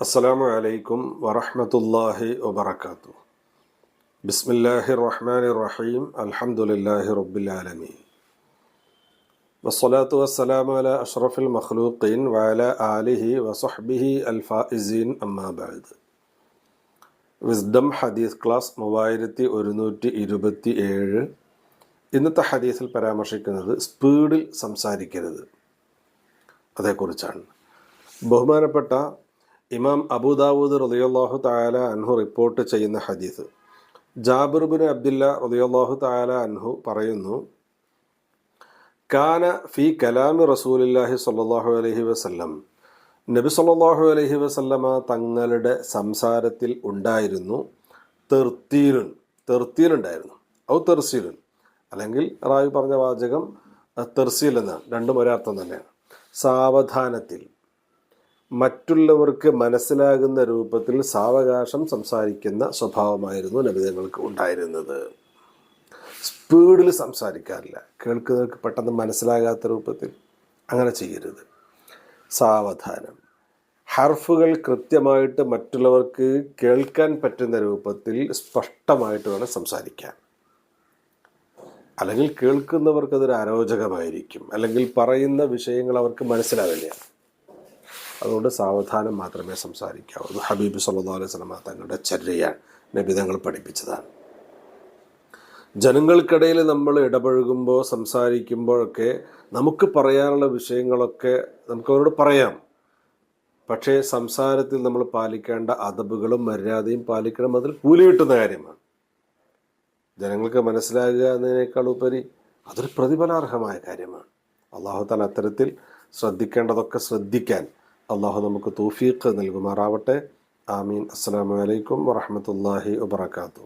അസ്സലാമു അലൈക്കും വറഹ്മത്തുള്ളാഹി വബറകാതുഹു ബിസ്മില്ലാഹിർ റഹ്മാനിർ റഹീം അൽഹംദുലില്ലാഹി റബ്ബിൽ ആലമീൻ വസ്സലാത്തു വസ്സലാമു അലാ അഷ്റഫിൽ മഖ്ലൂഖീൻ വഅലാ ആലിഹി വസഹ്ബിഹി അൽ ഫായിസീൻ അമ്മാ ബഅദ് വിസ്ഡം ഹദീസ് ക്ലാസ് മൂവായിരത്തി ഒരുന്നൂറ്റി ഇരുപത്തി ഏഴ് ഇന്നത്തെ ഹദീസിൽ പരാമർശിക്കുന്നത് സ്പീഡിൽ സംസാരിക്കരുത് അതേക്കുറിച്ചാണ്. ബഹുമാനപ്പെട്ട ഇമാം അബൂദാവൂദ് റളിയല്ലാഹു തായാല അൻഹു റിപ്പോർട്ട് ചെയ്യുന്ന ഹദീസ്. ജാബിർ ബിൻ അബ്ദുല്ല റളിയല്ലാഹു തആല അൻഹു പറയുന്നു കാന ഫി കലാമി റസൂലില്ലാഹി സ്വല്ലല്ലാഹു അലഹി വസല്ലം. നബി സല്ലാഹു അലഹി വസല്ലമ തങ്ങളുടെ സംസാരത്തിൽ ഉണ്ടായിരുന്നു തെർത്തീലുൻ തെർത്തീലുണ്ടായിരുന്നു ഔ തെർസീലുൻ. അല്ലെങ്കിൽ റാവി പറഞ്ഞ വാചകം തെർസീൽ എന്നാണ് രണ്ടും ഒരർത്ഥം തന്നെയാണ്. സാവധാനത്തിൽ. മറ്റുള്ളവർക്ക് മനസ്സിലാകുന്ന രൂപത്തിൽ സാവകാശം സംസാരിക്കുന്ന സ്വഭാവമായിരുന്നു നബിതങ്ങൾക്ക് ഉണ്ടായിരുന്നത്. സ്പീഡിൽ സംസാരിക്കാറില്ല. കേൾക്കുന്നവർക്ക് പെട്ടെന്ന് മനസ്സിലാകാത്ത രൂപത്തിൽ അങ്ങനെ ചെയ്യരുത്. സാവധാനം. ഹർഫുകൾ കൃത്യമായിട്ട് മറ്റുള്ളവർക്ക് കേൾക്കാൻ പറ്റുന്ന രൂപത്തിൽ സ്പഷ്ടമായിട്ട് വേണം സംസാരിക്കാൻ. അല്ലെങ്കിൽ കേൾക്കുന്നവർക്ക് അതൊരു അരോചകമായിരിക്കും. അല്ലെങ്കിൽ പറയുന്ന വിഷയങ്ങൾ അവർക്ക് മനസ്സിലാവില്ല. അതുകൊണ്ട് സാവധാനം മാത്രമേ സംസാരിക്കാവൂ. ഹബീബ് സല്ലാ അലൈഹി സ്വലമ തങ്ങളുടെ ചര്യയാണ്. നബിതങ്ങൾ പഠിപ്പിച്ചതാണ്. ജനങ്ങൾക്കിടയിൽ നമ്മൾ ഇടപഴകുമ്പോൾ സംസാരിക്കുമ്പോഴൊക്കെ നമുക്ക് പറയാനുള്ള വിഷയങ്ങളൊക്കെ നമുക്ക് അവരോട് പറയാം. പക്ഷേ സംസാരത്തിൽ നമ്മൾ പാലിക്കേണ്ട അതബുകളും മര്യാദയും പാലിക്കണം. അതിൽ കൂലി കിട്ടുന്ന കാര്യമാണ്. ജനങ്ങൾക്ക് മനസ്സിലാകുക എന്നതിനേക്കാൾ ഉപരി അതൊരു പ്രതിഫലാർഹമായ കാര്യമാണ്. അള്ളാഹു താൻ അത്തരത്തിൽ ശ്രദ്ധിക്കേണ്ടതൊക്കെ ശ്രദ്ധിക്കാൻ അള്ളാഹു നമുക്ക് തൗഫീഖ് നൽകുമാറാവട്ടെ. ആമീൻ. അസ്സാം വലൈക്കും വറഹമത്തല്ലാഹി വാത്തു